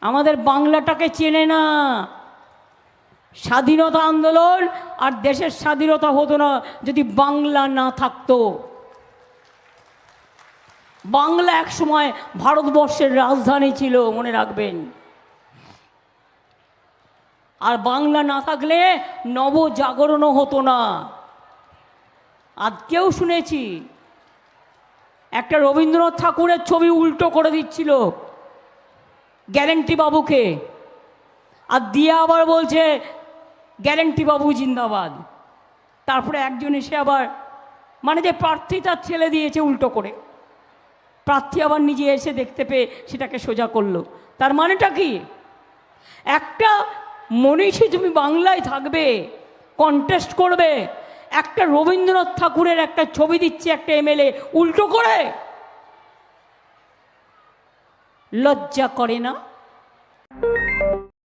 আমাদের বাংলাটাকে চেনে না। স্বাধীনতা আন্দোলন আর দেশের স্বাধীনতা হতো না যদি বাংলা না থাকতো। বাংলা এক সময় ভারতবর্ষের রাজধানী ছিল, মনে রাখবেন। আর বাংলা না থাকলে নবজাগরণও হতো না। আজকেও শুনেছি, একটা রবীন্দ্রনাথ ঠাকুরের ছবি উল্টো করে দিচ্ছিল। গ্যারেন্টি বাবুকে। আর দিয়ে আবার বলছে, গ্যারেন্টি বাবু জিন্দাবাদ। তারপরে একজন এসে আবার মানে যে প্রার্থী তার ছেলে দিয়েছে উল্টো করে। প্রার্থী আবার নিজে এসে দেখতে পেয়ে সেটাকে সোজা করল। তার মানেটা কি? একটা মনীষী তুমি বাংলায় থাকবে কন্টেস্ট করবে, একটা রবীন্দ্রনাথ ঠাকুরের একটা ছবি দিচ্ছে একটা এমএলএ উল্টো করে। লজ্জা করে না?